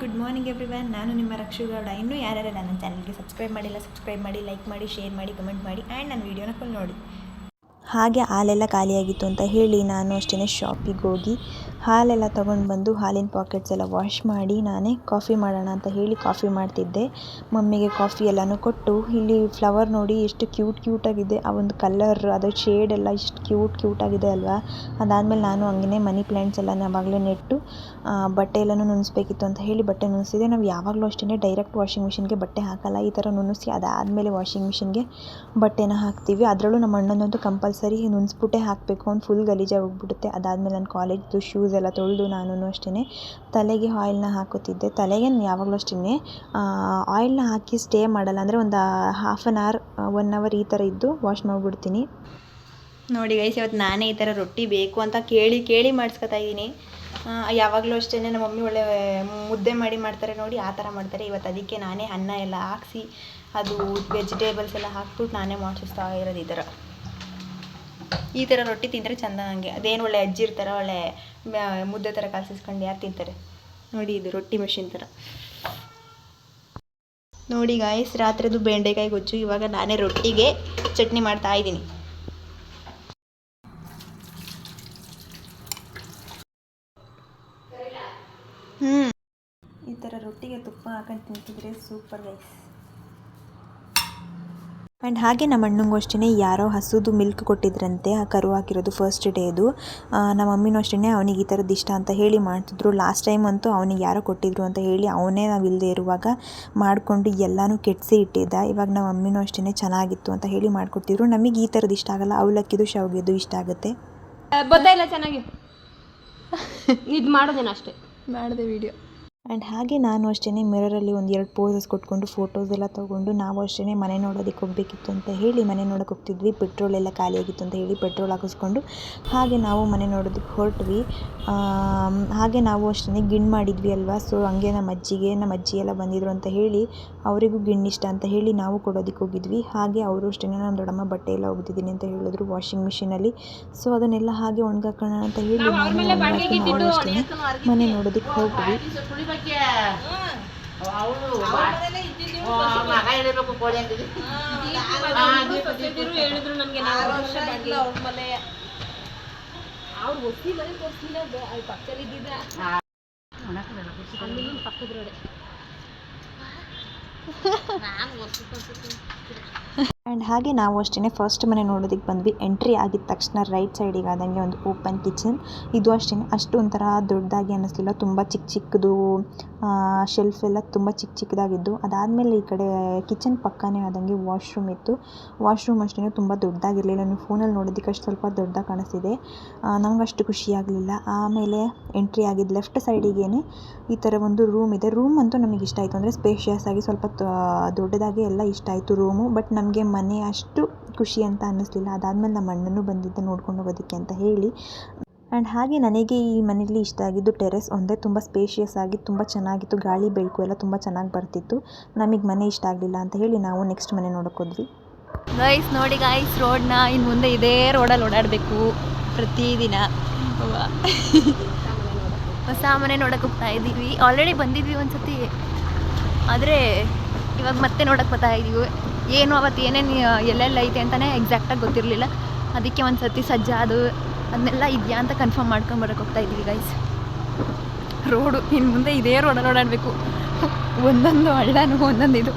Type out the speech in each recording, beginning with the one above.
Good morning everyone ನಾನು ನಿಮ್ಮ ರಕ್ಷುಗೌಡ. ಇನ್ನೂ ಯಾರ್ಯಾರು ನನ್ನ ಚಾನಲ್ಗೆ ಸಬ್ಸ್ಕ್ರೈಬ್ ಮಾಡಿಲ್ಲ ಸಬ್ಸ್ಕ್ರೈಬ್ ಮಾಡಿ ಲೈಕ್ ಮಾಡಿ ಶೇರ್ ಮಾಡಿ ಕಮೆಂಟ್ ಮಾಡಿ ಆ್ಯಂಡ್ ನನ್ನ ವೀಡಿಯೋನ ಫುಲ್ ನೋಡಿ. ಹಾಗೆ ಹಾಲೆಲ್ಲ ಖಾಲಿಯಾಗಿತ್ತು ಅಂತ ಹೇಳಿ ನಾನು ಅಷ್ಟೇ ಶಾಪಿಗೆ ಹೋಗಿ ಹಾಲೆಲ್ಲ ತಗೊಂಡು ಬಂದು ಹಾಲಿನ ಪಾಕೆಟ್ಸ್ ಎಲ್ಲ ವಾಶ್ ಮಾಡಿ ನಾನೇ ಕಾಫಿ ಮಾಡೋಣ ಅಂತ ಹೇಳಿ ಕಾಫಿ ಮಾಡ್ತಿದ್ದೆ. ಮಮ್ಮಿಗೆ ಕಾಫಿ ಎಲ್ಲನೂ ಕೊಟ್ಟು, ಇಲ್ಲಿ ಫ್ಲವರ್ ನೋಡಿ ಎಷ್ಟು ಕ್ಯೂಟ್ ಕ್ಯೂಟಾಗಿದೆ ಆ ಒಂದು ಕಲರ್ ಅದರ ಶೇಡ್ ಎಲ್ಲ ಎಷ್ಟು ಕ್ಯೂಟ್ ಕ್ಯೂಟಾಗಿದೆ ಅಲ್ವಾ? ಅದಾದಮೇಲೆ ನಾನು ಹಂಗೆ ಮನಿ ಪ್ಲ್ಯಾಂಟ್ಸ್ ಎಲ್ಲ ಯಾವಾಗಲೇ ನೆಟ್ಟು ಬಟ್ಟೆ ಎಲ್ಲನೂ ನುಣಿಸ್ಬೇಕಿತ್ತು ಅಂತ ಹೇಳಿ ಬಟ್ಟೆ ನುಣಿಸಿದೆ ನಾವು ಯಾವಾಗಲೂ ಅಷ್ಟೇ ಡೈರೆಕ್ಟ್ ವಾಷಿಂಗ್ ಮಿಷಿನ್ಗೆ ಬಟ್ಟೆ ಹಾಕಲ್ಲ, ಈ ಥರ ನುಣಿಸಿ ಅದಾದಮೇಲೆ ವಾಷಿಂಗ್ ಮಿಷಿನ್ಗೆ ಬಟ್ಟೆನ ಹಾಕ್ತೀವಿ. ಅದರಲ್ಲೂ ನಮ್ಮ ಅಣ್ಣನಂತೂ ಕಂಪಲ್ಸರಿ ನುಣಿಸ್ಬಿಟ್ಟೆ ಹಾಕಬೇಕು ಅಂತ ಫುಲ್ ಗಲೀಜಾಗಿ ಹೋಗ್ಬಿಡುತ್ತೆ. ಅದಾದಮೇಲೆ ನಾನು ಕಾಲೇಜ್ದು ಶೂಸ್ ಎಲ್ಲ ತೊಳೆದು ನಾನು ಅಷ್ಟೇ ತಲೆಗೆ ಆಯಿಲ್ನ ಹಾಕುತ್ತಿದ್ದೆ. ತಲೆಗೆ ಯಾವಾಗಲೂ ಅಷ್ಟೇ ಆಯಿಲ್ನ ಹಾಕಿ ಸ್ಟೇ ಮಾಡಲ್ಲ ಅಂದರೆ ಒಂದು half an hour one hour ಈ ಥರ ಇದ್ದು ವಾಶ್ ಮಾಡಿಬಿಡ್ತೀನಿ. ನೋಡಿ ಗೈಸ್ ಇವತ್ತು ನಾನೇ ಈ ಥರ ರೊಟ್ಟಿ ಬೇಕು ಅಂತ ಕೇಳಿ ಕೇಳಿ ಮಾಡಿಸ್ಕೊತಾ ಇದ್ದೀನಿ. ಯಾವಾಗಲೂ ಅಷ್ಟೇ ನಮ್ಮ ಮಮ್ಮಿ ಒಳ್ಳೆ ಮುದ್ದೆ ಮಾಡಿ ಮಾಡ್ತಾರೆ ನೋಡಿ, ಆ ಥರ ಮಾಡ್ತಾರೆ. ಇವತ್ತು ಅದಕ್ಕೆ ನಾನೇ ಅನ್ನ ಎಲ್ಲ ಹಾಕ್ಸಿ, ಅದು ವೆಜಿಟೇಬಲ್ಸ್ ಎಲ್ಲ ಹಾಕ್ಬಿಟ್ಟು ನಾನೇ ಮಾಡಿಸ್ತಾ ಇರೋದು ಈ ಥರ ಈ ಥರ ರೊಟ್ಟಿ ತಿಂದರೆ ಚಂದ ನನಗೆ ಅದೇನು ಒಳ್ಳೆ ಅಜ್ಜಿ ಇರ್ತಾರೆ, ಒಳ್ಳೆ ಮುದ್ದೆ ಥರ ಕಲಸಿಸ್ಕೊಂಡು ಯಾರು ತಿಂತಾರೆ? ನೋಡಿ ಇದು ರೊಟ್ಟಿ ಮೆಷಿನ್ ಥರ ನೋಡಿ ಗಾಯ್ಸ್ ರಾತ್ರಿದು ಬೆಂಡೆಕಾಯಿ ಗೊಜ್ಜು. ಇವಾಗ ನಾನೇ ರೊಟ್ಟಿಗೆ ಚಟ್ನಿ ಮಾಡ್ತಾ ಇದ್ದೀನಿ. ಹ್ಞೂ ಈ ಥರ ರೊಟ್ಟಿಗೆ ತುಪ್ಪ ಹಾಕೊಂಡು ತಿಂತಿದ್ರೆ ಸೂಪರ್ ಗೈಸ್ ಆ್ಯಂಡ್ ಹಾಗೆ ನಮ್ಮ ಅಣ್ಣಂಗೂ ಅಷ್ಟೇ ಯಾರೋ ಹಸುದು ಮಿಲ್ಕ್ ಕೊಟ್ಟಿದ್ರಂತೆ ಆ ಕರು ಹಾಕಿರೋದು ಫಸ್ಟ್ ಡೇದು ನಮ್ಮ ಮಮ್ಮಿನೂ ಅಷ್ಟೇ ಅವನಿಗೆ ಈ ಥರದ್ದು ಇಷ್ಟ ಅಂತ ಹೇಳಿ ಮಾಡ್ತಿದ್ರು. ಲಾಸ್ಟ್ ಟೈಮ್ ಅಂತೂ ಅವನಿಗೆ ಯಾರೋ ಕೊಟ್ಟಿದ್ರು ಅಂತ ಹೇಳಿ ಅವನೇ ನಾವು ಇಲ್ಲದೆ ಇರುವಾಗ ಮಾಡಿಕೊಂಡು ಎಲ್ಲನೂ ಕೆಡಿಸಿ ಇಟ್ಟಿದ್ದ. ಇವಾಗ ನಮ್ಮ ಮಮ್ಮಿನೂ ಅಷ್ಟೇ ಚೆನ್ನಾಗಿತ್ತು ಅಂತ ಹೇಳಿ ಮಾಡಿಕೊಟ್ಟಿದ್ರು. ನಮಗೆ ಈ ಥರದ್ದು ಇಷ್ಟ ಆಗಲ್ಲ. ಅವಲಕ್ಕಿದು ಶಾವಿಗೆದು ಇಷ್ಟ ಆಗುತ್ತೆ. ಗೊತ್ತಾಯಿಲ್ಲ ಚೆನ್ನಾಗಿ? ಇದು ಮಾಡೋದೇನ ಅಷ್ಟೇ. ಮಾಡಿದೆ ವಿಡಿಯೋ ಆ್ಯಂಡ್ ಹಾಗೆ ನಾನು ಅಷ್ಟೇ ಮಿರರಲ್ಲಿ ಒಂದು ಎರಡು ಪೋಸಸ್ ಕೊಟ್ಕೊಂಡು ಫೋಟೋಸ್ ಎಲ್ಲ ತೊಗೊಂಡು ನಾವು ಅಷ್ಟೇ ಮನೆ ನೋಡೋದಕ್ಕೆ ಹೋಗಬೇಕಿತ್ತು ಅಂತ ಹೇಳಿ ಮನೆ ನೋಡೋಕೆ ಹೋಗ್ತಿದ್ವಿ. ಪೆಟ್ರೋಲ್ ಎಲ್ಲ ಖಾಲಿಯಾಗಿತ್ತು ಅಂತ ಹೇಳಿ ಪೆಟ್ರೋಲ್ ಹಾಕಿಸ್ಕೊಂಡು ಹಾಗೆ ನಾವು ಮನೆ ನೋಡೋದಕ್ಕೆ ಹೊರಟ್ವಿ. ಹಾಗೆ ನಾವು ಅಷ್ಟೇ ಗಿಣ್ ಮಾಡಿದ್ವಿ ಅಲ್ವಾ? ಸೊ ಹಂಗೆ ನಮ್ಮ ಅಜ್ಜಿಗೆ ನಮ್ಮ ಅಜ್ಜಿ ಎಲ್ಲ ಬಂದಿದ್ರು ಅಂತ ಹೇಳಿ ಅವರಿಗೂ ಗಿಣ್ಣು ಇಷ್ಟ ಅಂತ ಹೇಳಿ ನಾವು ಕೊಡೋದಕ್ಕೆ ಹೋಗಿದ್ವಿ. ಹಾಗೆ ಅವರು ಅಷ್ಟೇ ನಮ್ಮ ದೊಡ್ಡಮ್ಮ ಬಟ್ಟೆ ಎಲ್ಲ ಒಗ್ದಿದ್ದೀನಿ ಅಂತ ಹೇಳಿದ್ರು ವಾಷಿಂಗ್ ಮಿಷಿನಲ್ಲಿ. ಸೊ ಅದನ್ನೆಲ್ಲ ಹಾಗೆ ಒಣಗಾಕೋಣ ಅಂತ ಹೇಳಿ ನಾನು ಅಷ್ಟೇ ಮನೆ ನೋಡೋದಕ್ಕೆ ಹೇಳಿದ್ರು ನನಗೆ ಅವ್ರು ಒತ್ತಿ ಮನೆ ತೋರಿಸ್ಲಿಲ್ಲ ಅಲ್ಲಿ ಪಕ್ಕದಲ್ಲಿ ಇದ್ದಿದ್ದ. ಅಲ್ಲಿ ಪಕ್ಕದ ರೋಡೆ ಆ್ಯಂಡ್ ಹಾಗೆ ನಾವು ಅಷ್ಟೇ ಫಸ್ಟ್ ಮನೆ ನೋಡೋದಕ್ಕೆ ಬಂದ್ವಿ. ಎಂಟ್ರಿ ಆಗಿದ ತಕ್ಷಣ ರೈಟ್ ಸೈಡಿಗೆ ಆದಂಗೆ ಒಂದು ಓಪನ್ ಕಿಚನ್ ಇದು ಅಷ್ಟೇ ಅಷ್ಟು ಒಂಥರ ದೊಡ್ಡದಾಗಿ ಅನ್ನಿಸ್ಲಿಲ್ಲ ತುಂಬ ಚಿಕ್ಕ ಚಿಕ್ಕದು ಶೆಲ್ಫ್ ಎಲ್ಲ ತುಂಬ ಚಿಕ್ಕ ಚಿಕ್ಕದಾಗಿದ್ದು ಅದಾದಮೇಲೆ ಈ ಕಡೆ ಕಿಚನ್ ಪಕ್ಕನೇ ಆದಂಗೆ ವಾಶ್ರೂಮ್ ಇತ್ತು. ವಾಶ್ರೂಮ್ ಅಷ್ಟೇ ತುಂಬ ದೊಡ್ಡದಾಗಿರಲಿಲ್ಲ. ನೀವು ಫೋನಲ್ಲಿ ನೋಡೋದಕ್ಕೆ ಅಷ್ಟು ಸ್ವಲ್ಪ ದೊಡ್ಡದಾಗಿ ಕಾಣಿಸ್ತಿದೆ. ನಮಗಷ್ಟು ಖುಷಿ ಆಗಲಿಲ್ಲ. ಆಮೇಲೆ ಎಂಟ್ರಿ ಆಗಿದ್ದು ಲೆಫ್ಟ್ ಸೈಡಿಗೇನೆ ಈ ಥರ ಒಂದು ರೂಮ್ ಇದೆ. ರೂಮ್ ಅಂತೂ ನಮಗೆ ಇಷ್ಟ ಆಯಿತು. ಅಂದರೆ ಸ್ಪೇಷಿಯಸ್ ಆಗಿ ಸ್ವಲ್ಪ ದೊಡ್ಡದಾಗಿ ಎಲ್ಲ ಇಷ್ಟ ಆಯಿತು ರೂಮು ಬಟ್ ನಮಗೆ ಮನೆ ಅಷ್ಟು ಖುಷಿ ಅಂತ ಅನ್ನಿಸ್ಲಿಲ್ಲ. ಅದಾದಮೇಲೆ ನಮ್ಮ ಅಣ್ಣನೂ ಬಂದಿದ್ದೆ ನೋಡ್ಕೊಂಡು ಹೋಗೋದಕ್ಕೆ ಅಂತ ಹೇಳಿ. ಆ್ಯಂಡ್ ಹಾಗೆ ನನಗೆ ಈ ಮನೆಯಲ್ಲಿ ಇಷ್ಟ ಆಗಿದ್ದು ಟೆರೆಸ್ ಒಂದೇ ತುಂಬ ಸ್ಪೇಷಿಯಸ್ ಆಗಿ ತುಂಬ ಚೆನ್ನಾಗಿತ್ತು. ಗಾಳಿ, ಬೆಳಕು ಎಲ್ಲ ತುಂಬ ಚೆನ್ನಾಗಿ ಬರ್ತಿತ್ತು. ನಮಗೆ ಮನೆ ಇಷ್ಟ ಆಗಲಿಲ್ಲ ಅಂತ ಹೇಳಿ ನಾವು ನೆಕ್ಸ್ಟ್ ಮನೆ ನೋಡೋಕೆ ಹೋದ್ವಿ. ಗೈಸ್ ನೋಡಿ ಗೈಸ್ ರೋಡ್ನ ಇನ್ನು ಮುಂದೆ ಇದೇ ರೋಡಲ್ಲಿ ಓಡಾಡಬೇಕು ಪ್ರತಿದಿನ. ಹೊಸ ಮನೆ ನೋಡಕ್ಕೆ ಹೋಗ್ತಾ ಇದ್ದೀವಿ. ಆಲ್ರೆಡಿ ಬಂದಿದ್ವಿ ಒಂದ್ಸತಿ. ಆದರೆ ಇವಾಗ ಮತ್ತೆ ನೋಡಕ್ಕೆ ಬರ್ತಾ ಇದ್ದೀವಿ ಏನು ಅವತ್ತು ಏನೇನು ಎಲ್ಲೆಲ್ಲ ಐತೆ ಅಂತಲೇ ಎಕ್ಸಾಕ್ಟಾಗಿ ಗೊತ್ತಿರಲಿಲ್ಲ. ಅದಕ್ಕೆ ಒಂದು ಸತಿ ಸಜ್ಜಾದು ಅದನ್ನೆಲ್ಲ ಇದೆಯಾ ಅಂತ ಕನ್ಫರ್ಮ್ ಮಾಡ್ಕೊಂಡು ಹೋಗ್ತಾ ಇದ್ದೀವಿ ಗೈಸ್ ರೋಡು ಇನ್ನು ಮುಂದೆ ಇದೇ ರೋಡಲ್ಲಿ ಓಡಾಡಬೇಕು. ಒಂದೊಂದು ಹಳ್ಳನೂ, ಒಂದೊಂದು ಇದು.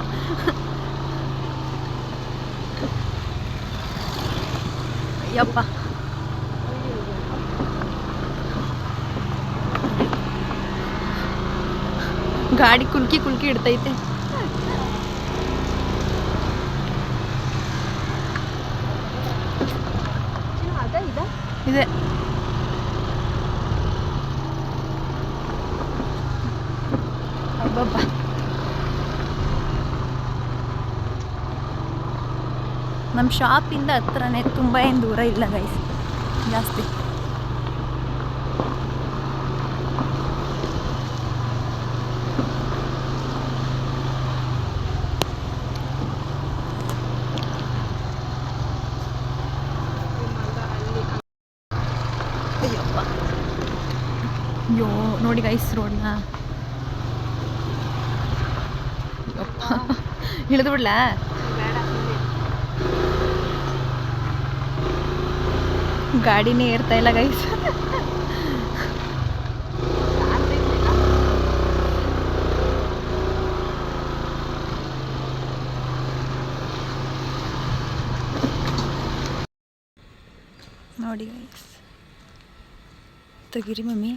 ಯಪ್ಪ. ಗಾಡಿ ಕುಲ್ಕಿ ಕುಲ್ಕಿ ಇಡ್ತೈತೆ ಅದ ಇದ ಇದೆ ಅಬ್ಬಬ್ಬ ನಮ್ಮ ಶಾಪಿಂದ ಹತ್ರನೇ ತುಂಬ ಏನು ದೂರ ಇಲ್ಲ ಗೈಸ್ ಜಾಸ್ತಿ. ಅಯ್ಯಪ್ಪ. ಅಯ್ಯೋ ನೋಡಿ ಗೈಸ್ ರೋಡ್ನ ಇಳಿದು ಬಿಡ್ಲಾ? ಗಾಡಿನೇ ಏರ್ತಾ ಇಲ್ಲ ಗೈಸ್ ನೋಡಿ ಗೈಸ್ ತಗಿರಿ ಮಮ್ಮಿ.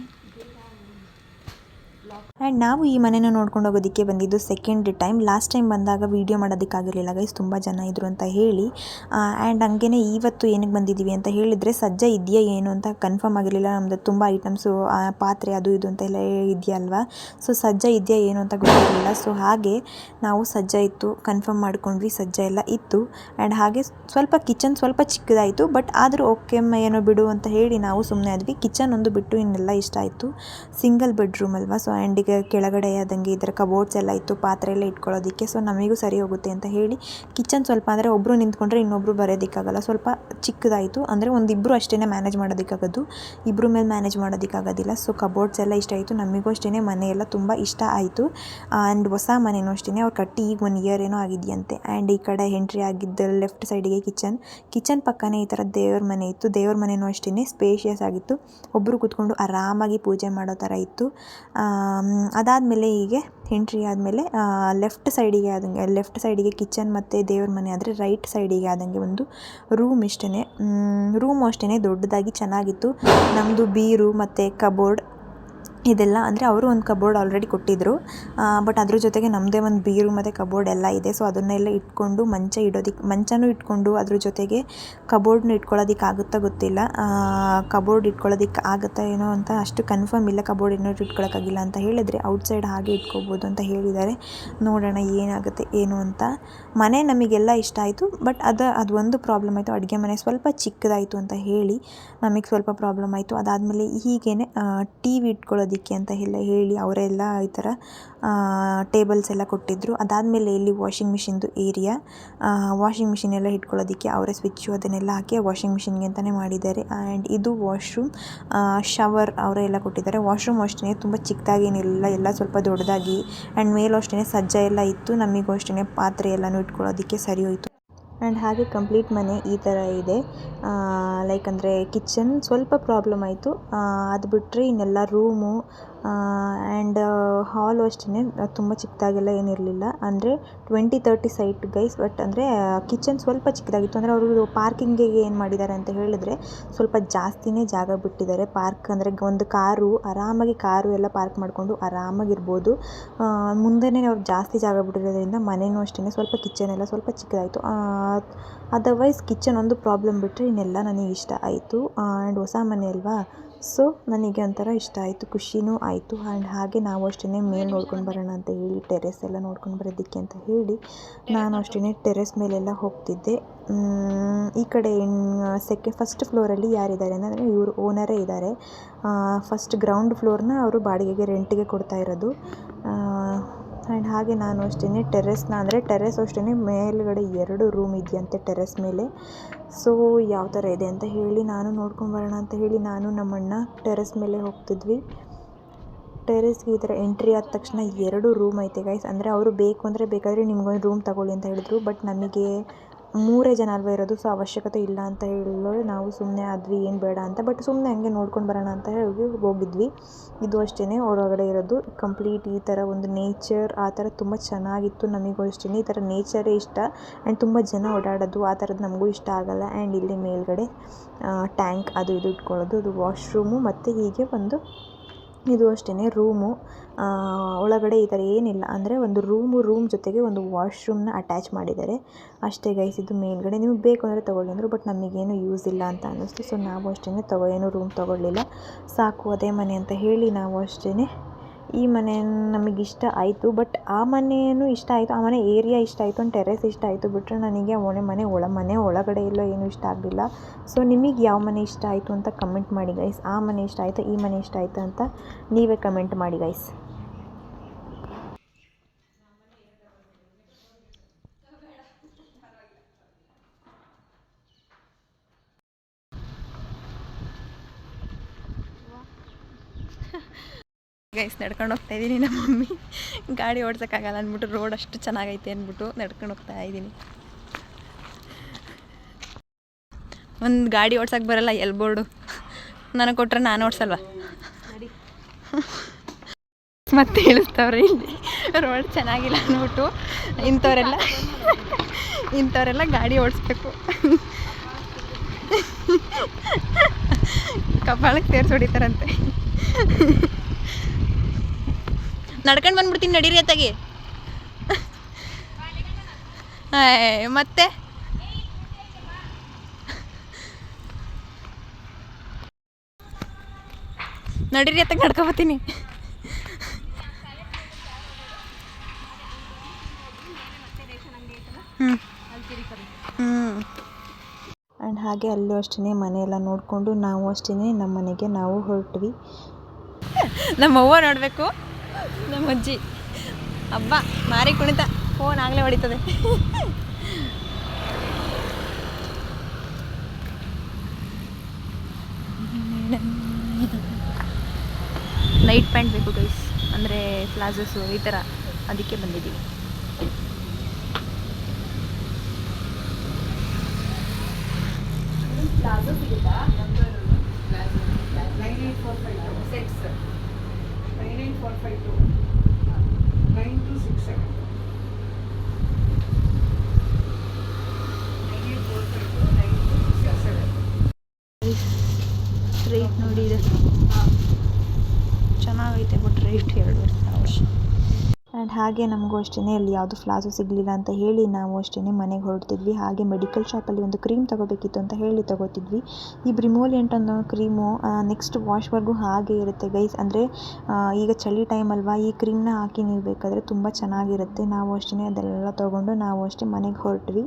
ಆ್ಯಂಡ್ ನಾವು ಈ ಮನೆನ ನೋಡ್ಕೊಂಡು ಹೋಗೋದಕ್ಕೆ ಬಂದಿದ್ದು ಸೆಕೆಂಡ್ ಟೈಮ್ ಲಾಸ್ಟ್ ಟೈಮ್ ಬಂದಾಗ ವೀಡಿಯೋ ಮಾಡೋದಕ್ಕಾಗಿರಲಿಲ್ಲ ಗೈಸ್ ತುಂಬ ಜನ ಇದ್ರು ಅಂತ ಹೇಳಿ. ಆ್ಯಂಡ್ ಹಂಗೇ ಇವತ್ತು ಏನಕ್ಕೆ ಬಂದಿದ್ದೀವಿ ಅಂತ ಹೇಳಿದರೆ, ಸಜ್ಜ ಇದೆಯಾ ಏನು ಅಂತ ಕನ್ಫರ್ಮ್ ಆಗಿರಲಿಲ್ಲ. ನಮ್ಮದು ತುಂಬ ಐಟಮ್ಸು ಪಾತ್ರೆ ಅದು ಇದು ಅಂತೆಲ್ಲ ಇದೆಯಲ್ವಾ? ಸೊ ಸಜ್ಜ ಇದೆಯಾ ಏನು ಅಂತ ಗೊತ್ತಿರಲಿಲ್ಲ. ಸೊ ಹಾಗೆ ನಾವು ಸಜ್ಜ ಇತ್ತು ಕನ್ಫರ್ಮ್ ಮಾಡ್ಕೊಂಡ್ವಿ, ಸಜ್ಜ ಎಲ್ಲ ಇತ್ತು. ಆ್ಯಂಡ್ ಹಾಗೆ ಸ್ವಲ್ಪ ಕಿಚನ್ ಸ್ವಲ್ಪ ಚಿಕ್ಕದಾಯಿತು ಬಟ್ ಆದರೂ ಓಕೆ ಏನೋ ಬಿಡು ಅಂತ ಹೇಳಿ ನಾವು ಸುಮ್ಮನೆ ಆದ್ವಿ. ಕಿಚನ್ ಒಂದು ಬಿಟ್ಟು ಇನ್ನೆಲ್ಲ ಇಷ್ಟ ಆಯಿತು. ಸಿಂಗಲ್ ಬೆಡ್ರೂಮ್ ಅಲ್ವಾ? ಸೊ ಆ್ಯಂಡ್ ಈಗ ಕೆಳಗಡೆ ಆದಂಗೆ ಇದರ ಕಬೋರ್ಡ್ಸ್ ಎಲ್ಲ ಇತ್ತು, ಪಾತ್ರೆ ಎಲ್ಲ ಇಟ್ಕೊಳ್ಳೋದಕ್ಕೆ. ಸೊ ನಮಗೂ ಸರಿ ಹೋಗುತ್ತೆ ಅಂತ ಹೇಳಿ ಕಿಚನ್ ಸ್ವಲ್ಪ ಅಂದರೆ ಒಬ್ಬರು ನಿಂತ್ಕೊಂಡ್ರೆ ಇನ್ನೊಬ್ಬರು ಬರೋದಕ್ಕಾಗಲ್ಲ. ಸ್ವಲ್ಪ ಚಿಕ್ಕದಾಯಿತು ಅಂದರೆ ಒಂದಿಬ್ಬರು ಅಷ್ಟೇ ಮ್ಯಾನೇಜ್ ಮಾಡೋದಕ್ಕಾಗೋದು. ಇಬ್ಬರು ಮೇಲೆ ಮ್ಯಾನೇಜ್ ಮಾಡೋದಕ್ಕಾಗೋದಿಲ್ಲ. ಸೊ ಕಬೋರ್ಡ್ಸ್ ಎಲ್ಲ ಇಷ್ಟ ಆಯಿತು. ನಮಗೂ ಅಷ್ಟೇ ಮನೆ ಎಲ್ಲ ತುಂಬ ಇಷ್ಟ ಆಯಿತು. ಆ್ಯಂಡ್ ಹೊಸ ಮನೆಯೂ ಅಷ್ಟೇ ಅವ್ರು ಕಟ್ಟಿ ಈಗ ಒನ್ ಇಯರ್ ಏನೋ ಆಗಿದೆಯಂತೆ. ಆ್ಯಂಡ್ ಈ ಕಡೆ ಎಂಟ್ರಿ ಆಗಿದ್ದ ಲೆಫ್ಟ್ ಸೈಡಿಗೆ ಕಿಚನ್ ಕಿಚನ್ ಪಕ್ಕನೇ ಈ ಥರ ದೇವ್ರ ಮನೆ ಇತ್ತು. ದೇವ್ರ ಮನೆಯೂ ಅಷ್ಟೇ ಸ್ಪೇಷಿಯಸ್ ಆಗಿತ್ತು. ಒಬ್ಬರು ಕೂತ್ಕೊಂಡು ಆರಾಮಾಗಿ ಪೂಜೆ ಮಾಡೋ ಥರ ಇತ್ತು. ಅದಾದಮೇಲೆ ಹೀಗೆ ಎಂಟ್ರಿ ಆದಮೇಲೆ ಲೆಫ್ಟ್ ಸೈಡಿಗೆ ಆದಂಗೆ ಲೆಫ್ಟ್ ಸೈಡಿಗೆ ಕಿಚನ್ ಮತ್ತು ದೇವ್ರ ಮನೆ ಆದರೆ ರೈಟ್ ಸೈಡಿಗೆ ಆದಂಗೆ ಒಂದು ರೂಮ್ ಇಷ್ಟೇ ರೂಮ್ ಅಷ್ಟೇ ದೊಡ್ಡದಾಗಿ ಚೆನ್ನಾಗಿತ್ತು. ನಮ್ಮದು ಬೀರು ಮತ್ತು ಕಬೋರ್ಡ್ ಇದೆಲ್ಲ ಅಂದರೆ ಅವರು ಒಂದು ಕಬೋರ್ಡ್ ಆಲ್ರೆಡಿ ಕೊಟ್ಟಿದ್ದರು. ಬಟ್ ಅದ್ರ ಜೊತೆಗೆ ನಮ್ಮದೇ ಒಂದು ಬೀರು ಮತ್ತು ಕಬೋರ್ಡ್ ಎಲ್ಲ ಇದೆ. ಸೊ ಅದನ್ನೆಲ್ಲ ಇಟ್ಕೊಂಡು ಮಂಚ ಇಡೋದಕ್ಕೆ ಮಂಚನೂ ಇಟ್ಕೊಂಡು ಅದ್ರ ಜೊತೆಗೆ ಕಬೋರ್ಡ್ನ ಇಟ್ಕೊಳ್ಳೋದಕ್ಕೆ ಆಗುತ್ತಾ ಗೊತ್ತಿಲ್ಲ. ಕಬೋರ್ಡ್ ಇಟ್ಕೊಳ್ಳೋದಕ್ಕೆ ಆಗುತ್ತಾ ಏನೋ ಅಂತ ಅಷ್ಟು ಕನ್ಫರ್ಮ್ ಇಲ್ಲ. ಕಬೋರ್ಡ್ ಏನೋ ಇಟ್ಕೊಳ್ಳೋಕ್ಕಾಗಿಲ್ಲ ಅಂತ ಹೇಳಿದರೆ ಔಟ್ಸೈಡ್ ಹಾಗೆ ಇಟ್ಕೋಬೋದು ಅಂತ ಹೇಳಿದ್ದಾರೆ. ನೋಡೋಣ ಏನಾಗುತ್ತೆ, ಏನು ಅಂತ. ಮನೆ ನಮಗೆಲ್ಲ ಇಷ್ಟ ಆಯಿತು. ಬಟ್ ಅದು ಅದು ಒಂದು ಪ್ರಾಬ್ಲಮ್ ಆಯಿತು. ಅಡುಗೆ ಮನೆ ಸ್ವಲ್ಪ ಚಿಕ್ಕದಾಯಿತು ಅಂತ ಹೇಳಿ ನಮಗೆ ಸ್ವಲ್ಪ ಪ್ರಾಬ್ಲಮ್ ಆಯಿತು. ಅದಾದಮೇಲೆ ಹೀಗೇ ಟಿ ವಿ ಇಟ್ಕೊಳ್ಳೋದಕ್ಕೆ ಅಂತ ಎಲ್ಲ ಹೇಳಿ ಅವರೆಲ್ಲ ಈ ಥರ ಟೇಬಲ್ಸ್ ಎಲ್ಲ ಕೊಟ್ಟಿದ್ದರು ಅದಾದಮೇಲೆ ಇಲ್ಲಿ ವಾಷಿಂಗ್ ಮಿಷಿನ್ದು ಏರಿಯಾ ವಾಷಿಂಗ್ ಮಿಷಿನ್ ಎಲ್ಲ ಇಟ್ಕೊಳ್ಳೋದಕ್ಕೆ ಅವರೇ ಸ್ವಿಚ್ಚು ಅದನ್ನೆಲ್ಲ ಹಾಕಿ ವಾಷಿಂಗ್ ಮಿಷಿನ್ಗೆ ಅಂತಲೇ ಮಾಡಿದ್ದಾರೆ. ಆ್ಯಂಡ್ ಇದು ವಾಶ್ರೂಮ್ ಶವರ್ ಅವರೇ ಎಲ್ಲ ಕೊಟ್ಟಿದ್ದಾರೆ. ವಾಶ್ರೂಮ್ ಅಷ್ಟೇ ತುಂಬ ಚಿಕ್ಕದಾಗೇನಿಲ್ಲ, ಎಲ್ಲ ಸ್ವಲ್ಪ ದೊಡ್ಡದಾಗಿ ಆ್ಯಂಡ್ ಮೇಲೂ ಅಷ್ಟೇ ಸಜ್ಜ ಎಲ್ಲ ಇತ್ತು. ನಮಗೂ ಅಷ್ಟೇ ಪಾತ್ರೆ ಎಲ್ಲನೂ ಇಟ್ಕೊಳ್ಳೋದಕ್ಕೆ ಸರಿ ಹೋಯಿತು. ಆ್ಯಂಡ್ ಹಾಗೆ ಕಂಪ್ಲೀಟ್ ಮನೆ ಈ ಥರ ಇದೆ. ಲೈಕ್ ಅಂದರೆ ಕಿಚನ್ ಸ್ವಲ್ಪ ಪ್ರಾಬ್ಲಮ್ ಆಯಿತು. ಅದು ಬಿಟ್ಟರೆ ಇನ್ನೆಲ್ಲ ರೂಮು ಆ್ಯಂಡ್ ಹಾಲು ಅಷ್ಟೇ ತುಂಬ ಚಿಕ್ಕದಾಗೆಲ್ಲ ಏನಿರಲಿಲ್ಲ ಅಂದರೆ twenty thirty site guys but ಅಂದರೆ ಕಿಚನ್ ಸ್ವಲ್ಪ ಚಿಕ್ಕದಾಗಿತ್ತು. ಅಂದರೆ ಅವರು ಪಾರ್ಕಿಂಗಿಗೆ ಏನು ಮಾಡಿದ್ದಾರೆ ಅಂತ ಹೇಳಿದ್ರೆ ಸ್ವಲ್ಪ ಜಾಸ್ತಿನೇ ಜಾಗ ಬಿಟ್ಟಿದ್ದಾರೆ. ಪಾರ್ಕ್ ಅಂದರೆ ಒಂದು ಕಾರು, ಆರಾಮಾಗಿ ಕಾರು ಎಲ್ಲ ಪಾರ್ಕ್ ಮಾಡಿಕೊಂಡು ಆರಾಮಾಗಿರ್ಬೋದು. ಮುಂದೆನೇ ಅವ್ರು ಜಾಸ್ತಿ ಜಾಗ ಬಿಟ್ಟಿರೋದ್ರಿಂದ ಮನೆಯೂ ಅಷ್ಟೇ ಸ್ವಲ್ಪ ಕಿಚನ್ ಎಲ್ಲ ಸ್ವಲ್ಪ ಚಿಕ್ಕದಾಯಿತು. ಅದರ್ವೈಸ್ ಕಿಚನ್ ಒಂದು ಪ್ರಾಬ್ಲಮ್ ಬಿಟ್ಟರೆ ಇನ್ನೆಲ್ಲ ನನಗೆ ಇಷ್ಟ ಆಯಿತು ಆ್ಯಂಡ್ ಹೊಸ ಮನೆ ಅಲ್ವಾ? ಸೊ, ನನಗೆ ಒಂಥರ ಇಷ್ಟ ಆಯಿತು, ಖುಷಿನೂ ಆಯಿತು. ಆ್ಯಂಡ್ ಹಾಗೆ ನಾವು ಅಷ್ಟೇ ಮೇಲೆ ನೋಡ್ಕೊಂಡು ಬರೋಣ ಅಂತ ಹೇಳಿ, ಟೆರೆಸ್ ಎಲ್ಲ ನೋಡ್ಕೊಂಡು ಬರೋದಕ್ಕೆ ಅಂತ ಹೇಳಿ, ನಾನು ಅಷ್ಟೇ ಟೆರೆಸ್ ಮೇಲೆಲ್ಲ ಹೋಗ್ತಿದ್ದೆ. ಈ ಕಡೆ ಸೆಕೆ ಫಸ್ಟ್ ಫ್ಲೋರಲ್ಲಿ ಯಾರಿದ್ದಾರೆ ಅಂದರೆ ಇವರು ಓನರೇ ಇದ್ದಾರೆ ಫಸ್ಟ್ ಗ್ರೌಂಡ್ ಫ್ಲೋರ್ನ ಅವರು ಬಾಡಿಗೆಗೆ ರೆಂಟಿಗೆ ಕೊಡ್ತಾ ಇರೋದು. ಆ್ಯಂಡ್ ಹಾಗೆ ನಾನು ಅಷ್ಟೇ ಟೆರೆಸ್ನ ಅಂದರೆ ಟೆರೆಸ್ ಅಷ್ಟೇ ಮೇಲುಗಡೆ ಎರಡು ರೂಮ್ ಇದೆಯಂತೆ ಟೆರೆಸ್ ಮೇಲೆ. ಸೊ ಯಾವ ಥರ ಇದೆ ಅಂತ ಹೇಳಿ ನಾನು ನೋಡ್ಕೊಂಬರೋಣ ಅಂತ ಹೇಳಿ ನಾನು ನಮ್ಮಣ್ಣ ಟೆರೆಸ್ ಮೇಲೆ ಹೋಗ್ತಿದ್ವಿ. ಟೆರೆಸ್ಗೆ ಈ ಥರ ಎಂಟ್ರಿ ಆದ ತಕ್ಷಣ ಎರಡು ರೂಮ್ ಐತೆ ಗೈಸ್ ಅಂದರೆ ಅವರು ಬೇಕು ಅಂದರೆ ಬೇಕಾದರೆ ನಿಮ್ಗೊಂದು ರೂಮ್ ತಗೊಳ್ಳಿ ಅಂತ ಹೇಳಿದರು. ಬಟ್ ನಮಗೆ ಮೂರೇ ಜನ ಅಲ್ವಾ ಇರೋದು ಸೊ ಅವಶ್ಯಕತೆ ಇಲ್ಲ ಅಂತ ಹೇಳಿ ನಾವು ಸುಮ್ಮನೆ ಆದ್ವಿ, ಏನು ಬೇಡ ಅಂತ. ಬಟ್ ಸುಮ್ಮನೆ ಹಂಗೆ ನೋಡ್ಕೊಂಡು ಬರೋಣ ಅಂತ ಹೇಳಿ ಹೋಗಿದ್ವಿ. ಇದು ಅಷ್ಟೇ ಹೊರಗಡೆ ಇರೋದು ಕಂಪ್ಲೀಟ್ ಈ ಥರ ಒಂದು ನೇಚರ್ ಆ ಥರ ತುಂಬ ಚೆನ್ನಾಗಿತ್ತು ನಮಗೂ ಅಷ್ಟೇ ಈ ಥರ ನೇಚರೇ ಇಷ್ಟ. ಆ್ಯಂಡ್ ತುಂಬ ಜನ ಓಡಾಡೋದು, ಆ ಥರದ್ದು ನಮಗೂ ಇಷ್ಟ ಆಗೋಲ್ಲ. ಆ್ಯಂಡ್ ಇಲ್ಲಿ ಮೇಲ್ಗಡೆ ಟ್ಯಾಂಕ್ ಅದು ಇದು ಇಟ್ಕೊಳ್ಳೋದು, ಅದು ವಾಶ್ರೂಮು ಮತ್ತು ಹೀಗೆ ಒಂದು ಇದು ಅಷ್ಟೇ ರೂಮು. ಒಳಗಡೆ ಈ ಥರ ಏನಿಲ್ಲ. ಅಂದರೆ ಒಂದು ರೂಮು, ರೂಮ್ ಜೊತೆಗೆ ಒಂದು ವಾಶ್ರೂಮ್ನ ಅಟ್ಯಾಚ್ ಮಾಡಿದ್ದಾರೆ. ಅಷ್ಟೇ ಗೈಸ್ ಇದು ಮೇಲ್ಗಡೆ. ನಿಮಗೆ ಬೇಕು ಅಂದರೆ ತೊಗೊಳ್ಳಿ ಅಂದರು, ಬಟ್ ನಮಗೇನು ಯೂಸ್ ಇಲ್ಲ ಅಂತ ಅನ್ನಿಸ್ತು. ಸೊ ನಾವು ಅಷ್ಟೇ ತಗೋ ಏನು ರೂಮ್ ತೊಗೊಳ್ಳಿಲ್ಲ. ಸಾಕು, ಅದೇ ಮನೆ ಅಂತ ಹೇಳಿ ನಾವು ಅಷ್ಟೇ ಈ ಮನೆ ನಮಗೆ ಇಷ್ಟ ಆಯಿತು ಬಟ್ ಆ ಮನೆಯೂ ಇಷ್ಟ ಆಯಿತು, ಆ ಮನೆ ಏರಿಯಾ ಇಷ್ಟ ಆಯಿತು ಒಂದು ಟೆರೆಸ್ ಇಷ್ಟ ಆಯಿತು ಬಿಟ್ಟರೆ ನನಗೆ ಒಣ ಮನೆ, ಒಳ ಮನೆ ಒಳಗಡೆ ಎಲ್ಲ ಏನೂ ಇಷ್ಟ ಆಗಲಿಲ್ಲ. ಸೊ ನಿಮಗೆ ಯಾವ ಮನೆ ಇಷ್ಟ ಆಯಿತು ಅಂತ ಕಮೆಂಟ್ ಮಾಡಿ ಗೈಸ್ ಆ ಮನೆ ಇಷ್ಟ ಆಯಿತು, ಈ ಮನೆ ಇಷ್ಟ ಆಯಿತು ಅಂತ ನೀವೇ ಕಮೆಂಟ್ ಮಾಡಿ ಗೈಸ್ ಗೈಸ್ ನಡ್ಕೊಂಡು ಹೋಗ್ತಾ ಇದ್ದೀನಿ ನಮ್ಮ ಮಮ್ಮಿ. ಗಾಡಿ ಓಡ್ಸೋಕ್ಕಾಗಲ್ಲ ಅಂದ್ಬಿಟ್ಟು ರೋಡ್ ಅಷ್ಟು ಚೆನ್ನಾಗೈತೆ ಅಂದ್ಬಿಟ್ಟು ನಡ್ಕೊಂಡು ಹೋಗ್ತಾ ಇದ್ದೀನಿ. ಒಂದು ಗಾಡಿ ಓಡ್ಸೋಕೆ ಬರಲ್ಲ, ಎಲ್ಬೋರ್ಡು. ನನಗೆ ಕೊಟ್ಟರೆ ನಾನು ಓಡ್ಸಲ್ವಾ? ಮತ್ತೆ ಹೇಳಿಸ್ತವ್ರೆ ಇಲ್ಲಿ. ರೋಡ್ ಚೆನ್ನಾಗಿಲ್ಲ ಅಂದ್ಬಿಟ್ಟು ಇಂಥವರೆಲ್ಲ ಇಂಥವರೆಲ್ಲ ಗಾಡಿ ಓಡಿಸ್ಬೇಕು. ಕಪಾಳಕ್ಕೆ ತೇರ್ಸಿ ಹೊಡಿತಾರಂತೆ. ನಡ್ಕೊಂಡು ಬಂದ್ಬಿಡ್ತೀನಿ ನಡೀರಿ ಅತ್ತಾಗಿ. ಮತ್ತೆ? ನಡೀರಿ ಅತ್ತಾಗ ನಡ್ಕೊಬತ್ತೀನಿ ಹ್ಞೂ ಆ್ಯಂಡ್ ಹಾಗೆ ಅಲ್ಲೂ ಅಷ್ಟೇ ಮನೆಯೆಲ್ಲ ನೋಡಿಕೊಂಡು ನಾವು ಅಷ್ಟೇ ನಮ್ಮ ಮನೆಗೆ ನಾವು ಹೊರಟ್ವಿ. ನಮ್ಮ ಅವ್ವ ನೋಡಬೇಕು. ನಮ್ಮ ಅಜ್ಜಿ. ಹಬ್ಬ ಮಾರಿ ಕುಣಿತ. ಫೋನ್ ಆಗಲೇ ಹೊಡಿತದೆ. ನೈಟ್ ಪ್ಯಾಂಟ್ ಬೇಕು ಗೈಸ್ ಅಂದರೆ ಪ್ಲಾಜಸ್ಸು ಈ ಥರ ಅದಕ್ಕೆ ಬಂದಿದ್ದೀವಿ. Two sets nine eight four five two nine two six seven nine eight four five two nine two six seven rate ನೋಡಿ ಇದೆ ಚೆನ್ನಾಗೈತೆ ಬಟ್ ರೇಟ್ ಎರಡುವರೆ ಸಾವಿರ ಆ್ಯಂಡ್ ಹಾಗೆ ನಮಗೂ ಅಷ್ಟೇ ಅಲ್ಲಿ ಯಾವುದು ಫ್ಲಾಸು ಸಿಗಲಿಲ್ಲ ಅಂತ ಹೇಳಿ ನಾವು ಅಷ್ಟೇ ಮನೆಗೆ ಹೊರಟಿದ್ವಿ ಹಾಗೆ ಮೆಡಿಕಲ್ ಶಾಪಲ್ಲಿ ಒಂದು ಕ್ರೀಮ್ ತಗೋಬೇಕಿತ್ತು ಅಂತ ಹೇಳಿ ತಗೋತಿದ್ವಿ. ಈ ಬ್ರಿಮೋಲಿಯಂಟ್ ಅನ್ನೋ ಕ್ರೀಮು ನೆಕ್ಸ್ಟ್ ವಾಶ್ವರೆಗೂ ಹಾಗೆ ಇರುತ್ತೆ ಗೈಸ್ ಅಂದರೆ ಈಗ ಚಳಿ ಟೈಮ್ ಅಲ್ವಾ, ಈ ಕ್ರೀಮ್ನ ಹಾಕಿ ನೀವು ಬೇಕಾದರೆ ತುಂಬ ಚೆನ್ನಾಗಿರುತ್ತೆ. ನಾವು ಅಷ್ಟೇ ಅದೆಲ್ಲ ತೊಗೊಂಡು ನಾವು ಅಷ್ಟೇ ಮನೆಗೆ ಹೊರಟ್ವಿ.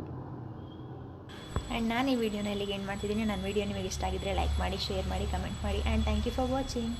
ಆ್ಯಂಡ್ ನಾನು ಈ ವಿಡಿಯೋನಲ್ಲಿ ಏನು ಮಾಡ್ತಿದ್ದೀನಿ. ನನ್ನ ವಿಡಿಯೋ ನಿಮಗೆ ಇಷ್ಟ ಆಗಿದ್ದರೆ ಲೈಕ್ ಮಾಡಿ ಶೇರ್ ಮಾಡಿ ಕಮೆಂಟ್ ಮಾಡಿ. And thank you for watching